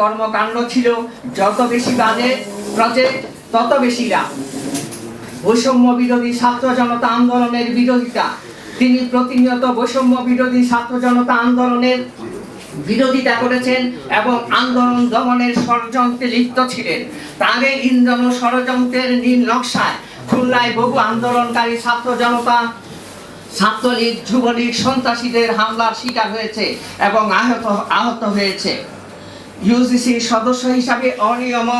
কর্মকাণ্ড ছিল, যত বেশি বাজে প্রজেক্ট তত বেশি লাভ বৈষম্য বিরোধী ছাত্র জনতা আন্দোলনের বিরোধিতা। তিনি প্রতিনিয়ত বৈষম্য বিরোধী ছাত্র জনতা আন্দোলনের বিরোধিতা করেছেন এবং আন্দোলন দমনের ষড়যন্ত্রে লিপ্ত ছিলেন। তার এই ইন্ধন ষড়যন্ত্রের নীল নকশায় খুলনায় বহু আন্দোলনকারী ছাত্র জনতা, ছাত্রলীগ, যুবলীগ, সন্ত্রাসীদের হামলার শিকার হয়েছে এবং আহত আহত হয়েছে। ইউজিসির সদস্য হিসাবে অনিয়ম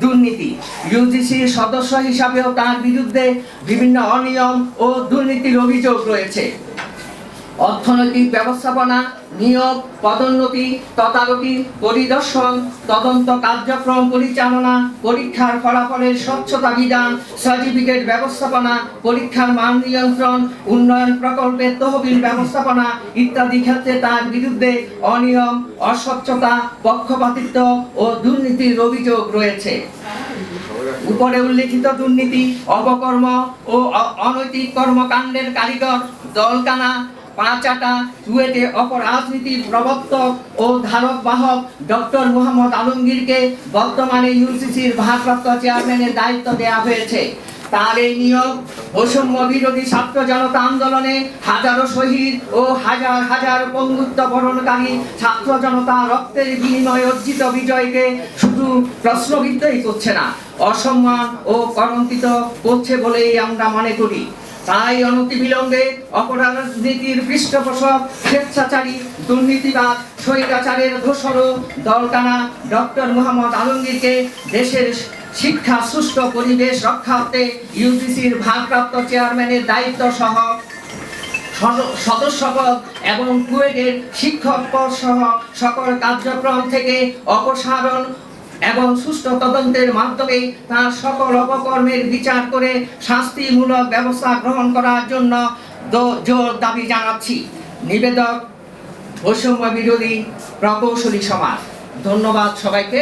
দুর্নীতি। ইউজিসির সদস্য হিসাবেও তার বিরুদ্ধে বিভিন্ন অনিয়ম ও দুর্নীতির অভিযোগ রয়েছে। অর্থনৈতিক ব্যবস্থাপনা নিয়োগ, পদোন্নতি, তদারকি, পরিদর্শন, তদন্ত কার্যক্রম পরিচালনা, পরীক্ষার ফলাফলের স্বচ্ছতা বিধান, সার্টিফিকেট ব্যবস্থাপনা, পরীক্ষার মান নিয়ন্ত্রণ, উন্নয়ন প্রকল্পের তহবিল ব্যবস্থাপনা ইত্যাদি ক্ষেত্রে তার বিরুদ্ধে অনিয়ম, অস্বচ্ছতা, পক্ষপাতিত্ব ও দুর্নীতির অভিযোগ রয়েছে। উপরে উল্লেখিত দুর্নীতি, অপকর্ম ও অনৈতিক কর্মকাণ্ডের কারিগর, দলকানা পাঁচাটা কুয়েটে অপরাজনীতির প্রবর্তক ও ধারক বাহক ডক্টর মোহাম্মদ আলমগীরকে বর্তমানে ইউসিসির ভারপ্রাপ্ত চেয়ারম্যানের দায়িত্ব দেওয়া হয়েছে। তার এই নিয়োগ বৈষম্য বিরোধী ছাত্র জনতা আন্দোলনে হাজারো শহীদ ও হাজার হাজার পঙ্গুত্ব বরণকারী ছাত্র জনতা রক্তের বিনিময়ে অর্জিত বিজয়কে শুধু প্রশ্নবিদ্ধই করছে না, অসম্মান ও কলঙ্কিত করছে বলেই আমরা মনে করি। তাই অনতিবিলম্বে অপরাজনীতির পৃষ্ঠপোষক, স্বেচ্ছাচারী, দুর্নীতিবাদ, স্বৈরাচারের ঘোষর দলটানা ডক্টর মোহাম্মদ আলমগীরকে দেশের শিক্ষা, সুষ্ঠু পরিবেশ রক্ষার্থে ইউজিসির ভারপ্রাপ্ত চেয়ারম্যানের দায়িত্ব সহ সদ- সদস্যপদ এবং কুয়েটের শিক্ষক পদ সহ সকল কার্যক্রম থেকে অপসারণ এবং সুষ্ঠু তদন্তের মাধ্যমে তার সকল অপকর্মের বিচার করে শাস্তিমূলক ব্যবস্থা গ্রহণ করার জন্য জোর দাবি জানাচ্ছি। নিবেদক বৈষম্য বিরোধী প্রকৌশলী সমাজ। ধন্যবাদ সবাইকে।